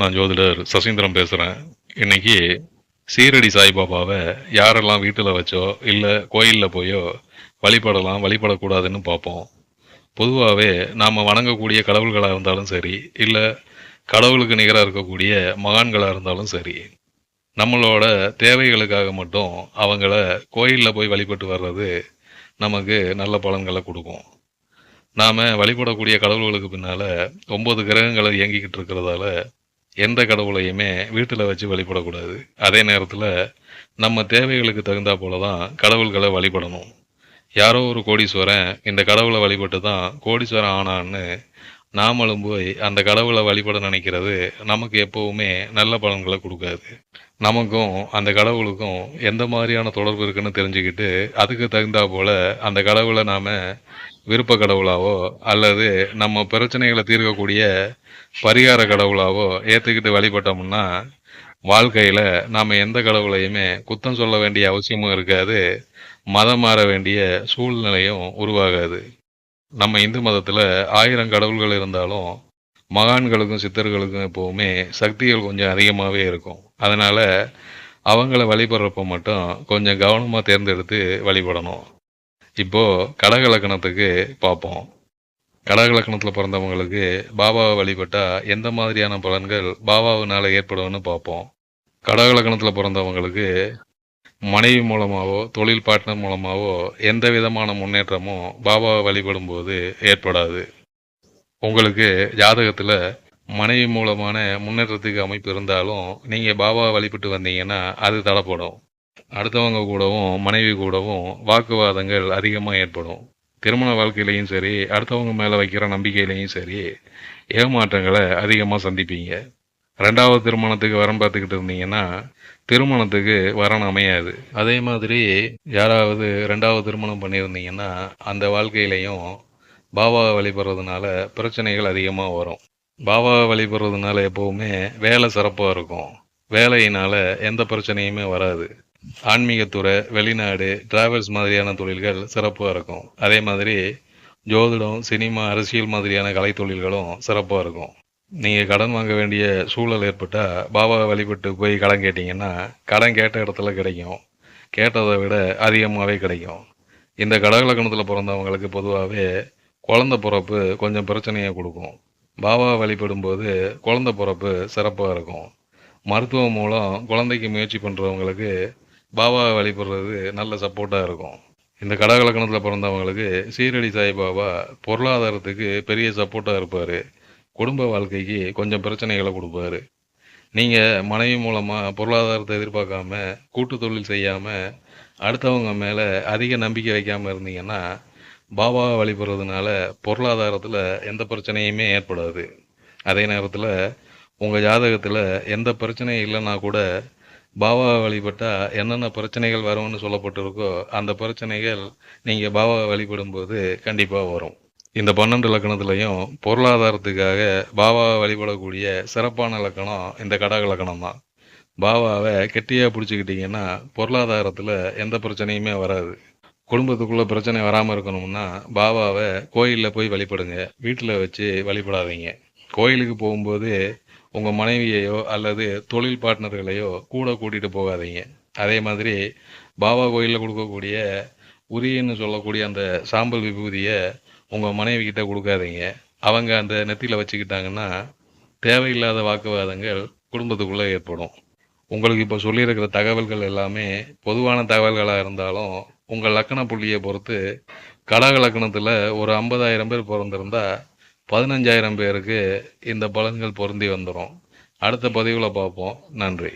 நான் ஜோதிடர் சசீந்திரம் பேசுகிறேன் இன்னைக்கு சீரடி சாய்பாபாவை யாரெல்லாம் வீட்டில் வச்சோ இல்லை கோயிலில் போயோ வழிபடலாம் வழிபடக்கூடாதுன்னு பார்ப்போம். பொதுவாகவே நாம் வணங்கக்கூடிய கடவுள்களாக இருந்தாலும் சரி இல்லை கடவுளுக்கு நிகராக இருக்கக்கூடிய மகான்களாக இருந்தாலும் சரி நம்மளோட தேவைகளுக்காக மட்டும் அவங்கள கோயிலில் போய் வழிபட்டு வர்றது நமக்கு நல்ல பலன்களை கொடுக்கும். நாம் வழிபடக்கூடிய கடவுள்களுக்கு பின்னால் ஒம்பது கிரகங்களை இயங்கிக்கிட்டு இருக்கிறதால எந்த கடவுளையுமே வீட்டில் வச்சு வழிபடக்கூடாது. அதே நேரத்தில் நம்ம தேவைகளுக்கு தகுந்தா போல தான் கடவுள்களை வழிபடணும். யாரோ ஒரு கோடீஸ்வரன் இந்த கடவுளை வழிபட்டு தான் கோடீஸ்வரன் ஆனான்னு நாமளும் போய் அந்த கடவுளை வழிபட நினைக்கிறது நமக்கு எப்போவுமே நல்ல பலன்களை கொடுக்காது. நமக்கும் அந்த கடவுளுக்கும் எந்த மாதிரியான தொடர்பு இருக்குன்னு தெரிஞ்சுக்கிட்டு அதுக்கு தகுந்தா போல் அந்த கடவுளை நாம் விருப்ப கடவுளாவோ அல்லது நம்ம பிரச்சனைகளை தீர்க்கக்கூடிய பரிகார கடவுளாவோ ஏற்றுக்கிட்டு வழிபட்டோம்னா வாழ்க்கையில் நாம் எந்த கடவுளையுமே குத்தம் சொல்ல வேண்டிய அவசியமும் இருக்காது. மதம் மாற வேண்டிய சூழ்நிலையும் உருவாகாது. நம்ம இந்து மதத்தில் ஆயிரம் கடவுள்கள் இருந்தாலும் மகான்களுக்கும் சித்தர்களுக்கும் எப்போவுமே சக்திகள் கொஞ்சம் அதிகமாகவே இருக்கும். அதனால் அவங்கள வழிபடுறப்ப மட்டும் கொஞ்சம் கவனமாக தேர்ந்தெடுத்து வழிபடணும். இப்போ கடகலக்கணத்துக்கு பார்ப்போம். கடகலக்கணத்தில் பிறந்தவங்களுக்கு பாபாவை வழிபட்டா எந்த மாதிரியான பலன்கள் பாபாவினால ஏற்படும்னு பார்ப்போம். கடகலக்கணத்தில் பிறந்தவங்களுக்கு மனைவி மூலமாகவோ தொழில் பார்ட்னர் மூலமாகவோ எந்த விதமான முன்னேற்றமும் பாபாவை வழிபடும் போது ஏற்படாது. உங்களுக்கு ஜாதகத்தில் மனைவி மூலமான முன்னேற்றத்துக்கு அமைப்பு இருந்தாலும் நீங்கள் பாபாவை வழிபட்டு வந்தீங்கன்னா அது தடப்படும். அடுத்தவங்க கூடவும் மனைவி கூடவும் வாக்குவாதங்கள் அதிகமாக ஏற்படும். திருமண வாழ்க்கையிலையும் சரி அடுத்தவங்க மேலே வைக்கிற நம்பிக்கையிலையும் சரி ஏமாற்றங்களை அதிகமாக சந்திப்பீங்க. ரெண்டாவது திருமணத்துக்கு வரம் பார்த்துக்கிட்டு இருந்தீங்கன்னா திருமணத்துக்கு வரன் அமையாது. அதே மாதிரி யாராவது ரெண்டாவது திருமணம் பண்ணியிருந்தீங்கன்னா அந்த வாழ்க்கையிலையும் பாபாவை வழிபடுறதுனால பிரச்சனைகள் அதிகமாக வரும். பாபாவை வழிபடுறதுனால எப்போவுமே வேலை சிறப்பாக இருக்கும். வேலையினால் எந்த பிரச்சனையுமே வராது. ஆன்மீகத்துறை வெளிநாடு டிராவல்ஸ் மாதிரியான தொழில்கள் சிறப்பாக இருக்கும். அதே மாதிரி ஜோதிடம் சினிமா அரசியல் மாதிரியான கலை தொழில்களும் சிறப்பாக இருக்கும். நீங்கள் கடன் வாங்க வேண்டிய சூழல் ஏற்பட்டால் பாபாவை வழிபட்டு போய் கடன் கேட்டிங்கன்னா கடன் கேட்ட இடத்துல கிடைக்கும். கேட்டதை விட அதிகமாகவே கிடைக்கும். இந்த கடகலக்கணத்தில் பிறந்தவங்களுக்கு பொதுவாகவே குழந்த பிறப்பு கொஞ்சம் பிரச்சனையை கொடுக்கும். பாபாவை வழிபடும்போது குழந்த பிறப்பு சிறப்பாக இருக்கும். மருத்துவம் மூலம் குழந்தைக்கு முயற்சி பண்ணுறவங்களுக்கு பாபாவை வழிபடுறது நல்ல சப்போர்ட்டாக இருக்கும். இந்த கடகலக்கணத்தில் பிறந்தவங்களுக்கு சீரடி சாய்பாபா பொருளாதாரத்துக்கு பெரிய சப்போர்ட்டாக இருப்பார். குடும்ப வாழ்க்கைக்கு கொஞ்சம் பிரச்சனைகளை கொடுப்பாரு. நீங்கள் மனைவி மூலமாக பொருளாதாரத்தை எதிர்பார்க்காம கூட்டு தொழில் செய்யாமல் அடுத்தவங்க மேலே அதிக நம்பிக்கை வைக்காமல் இருந்தீங்கன்னா பாபாவை வழிபடுறதுனால பொருளாதாரத்தில் எந்த பிரச்சனையுமே ஏற்படாது. அதே நேரத்தில் உங்கள் ஜாதகத்தில் எந்த பிரச்சனையும் இல்லைன்னா கூட பாபாவை வழிபட்டால் என்னென்ன பிரச்சனைகள் வரும்னு சொல்லப்பட்டிருக்கோ அந்த பிரச்சனைகள் நீங்கள் பாபாவை வழிபடும்போது கண்டிப்பாக வரும். இந்த பன்னெண்டு லக்கணத்துலையும் பொருளாதாரத்துக்காக பாபாவை வழிபடக்கூடிய சிறப்பான லக்கணம் இந்த கடக லக்கணம் தான் பாபாவை கெட்டியாக பிடிச்சிக்கிட்டிங்கன்னா பொருளாதாரத்தில் எந்த பிரச்சனையுமே வராது. குடும்பத்துக்குள்ளே பிரச்சனை வராமல் இருக்கணும்னா பாபாவை கோயிலில் போய் வழிபடுங்க. வீட்டில் வச்சு வழிபடாதீங்க. கோயிலுக்கு போகும்போது உங்கள் மனைவியையோ அல்லது தொழில் பார்ட்னர்களையோ கூட கூட்டிகிட்டு போகாதீங்க. அதே மாதிரி பாபா கோயிலில் கொடுக்கக்கூடிய உரியன்னு சொல்லக்கூடிய அந்த சாம்பல் விபூதியை உங்கள் மனைவி கிட்ட கொடுக்காதீங்க. அவங்க அந்த நெத்தியில் வச்சுக்கிட்டாங்கன்னா தேவையில்லாத வாக்குவாதங்கள் குடும்பத்துக்குள்ளே ஏற்படும். உங்களுக்கு இப்போ சொல்லியிருக்கிற தகவல்கள் எல்லாமே பொதுவான தகவல்களாக இருந்தாலும் உங்கள் லக்கண புள்ளியை பொறுத்து கடக லக்கணத்தில் ஒரு ஐம்பதாயிரம் பேர் பிறந்திருந்தால் பதினஞ்சாயிரம் பேருக்கு இந்த பலன்கள் பொருந்தி வந்துடும் அடுத்த பதிவில் பார்ப்போம். நன்றி.